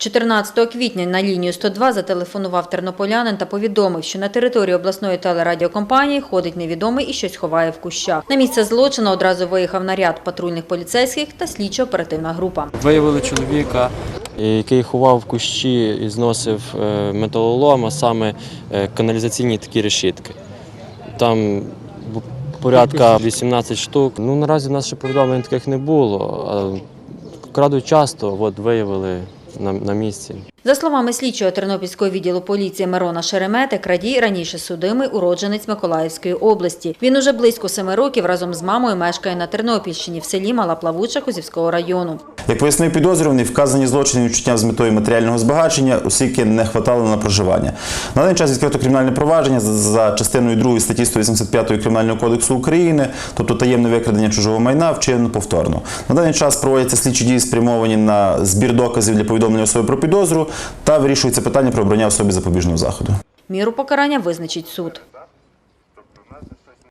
14 квітня на лінію 102 зателефонував тернополянин та повідомив, що на території обласної телерадіокомпанії ходить невідомий і щось ховає в кущах. На місце злочину одразу виїхав наряд патрульних поліцейських та слідчо-оперативна група. Виявили чоловіка, який ховав в кущі і зносив е, металолом, а саме е, каналізаційні такі решітки. Там порядка 18 штук. Ну, наразі в нас ще повідомлень таких не було. Крадуть часто, от виявили на, на місці. За словами слідчого Тернопільського відділу поліції Мирона Шеремети, крадій раніше судимий уродженець Миколаївської області. Він уже близько семи років разом з мамою мешкає на Тернопільщині в селі Мала Плавуча Кузівського району. Як пояснив підозрюваний, вказані злочини відчуття з метою матеріального збагачення, оскільки не хватало на проживання. На даний час відкрито кримінальне провадження за- частиною 2 статті 185 Кримінального кодексу України, тобто таємне викрадення чужого майна, вчинено повторно. На даний час проводяться слідчі дії, спрямовані на збір доказів для повідомлення особи про підозру та вирішується питання про обрання особі запобіжного заходу. Міру покарання визначить суд.